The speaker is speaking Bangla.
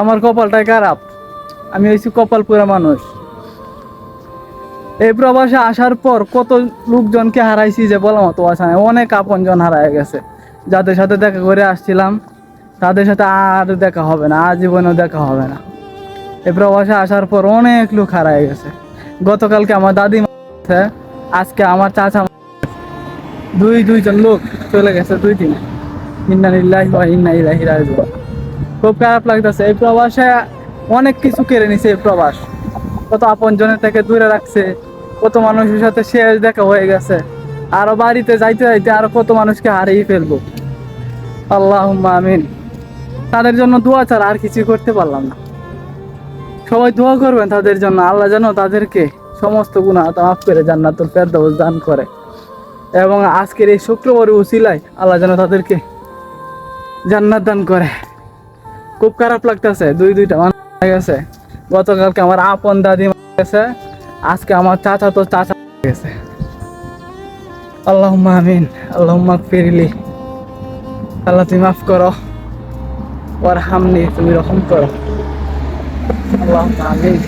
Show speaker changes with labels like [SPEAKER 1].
[SPEAKER 1] আমার কপালটাই খারাপ। আমি হয়েছি কপাল পুরা মানুষ। এই প্রবাসে আসার পর কত লোকজনকে হারাইছি যে বলা মতো আসা অনেক আপনজন হারায় গেছে। যাদের সাথে দেখা করে আসছিলাম, তাদের সাথে আর দেখা হবে না, আজীবনেও দেখা হবে না। এই প্রবাসে আসার পর অনেক লোক হারায় গেছে। গতকালকে আমার দাদি আজকে আমার চাচা দুই, দুইজন লোক চলে গেছে দুই দিনে। ইন্না লিল্লাহি ওয়া ইন্না ইলাইহি রাজিউন। খুব খারাপ লাগতেছে। এই প্রবাসে অনেক কিছু কেড়ে নিছে এই প্রবাস। কত আপনজনের থেকে দূরে রাখছে, কত মানুষের সাথে শেষ দেখা হয়ে গেছে। আরও বাড়িতে যাইতে যাইতে আরও কত মানুষকে হারিয়ে ফেলব। আল্লাহ আমিন। তাদের জন্য দোয়া ছাড়া আর কিছু করতে পারলাম না। সবাই দোয়া করবেন তাদের জন্য। আল্লাহ যেন তাদেরকে সমস্ত গুণা মাফ করে জান্নাতুল ফেরদাউস দান করে। এবং আজকের এই শুক্রবার উসিলায় আল্লাহ যেন তাদেরকে জান্নাত দান করে। খুব খারাপ লাগতেছে। দুই, দুইটা মারা গেছে। গতকালকে আমার আপন দাদি মারা গেছে। আজকে আমার চাচা তো চাচা গেছে। আল্লাহ আমিন। আল্লাহ ফিরিলি আল্লাহ তুমি মাফ করো। ওর হামনি তুমি রকম করো। আল্লাহ আমিন।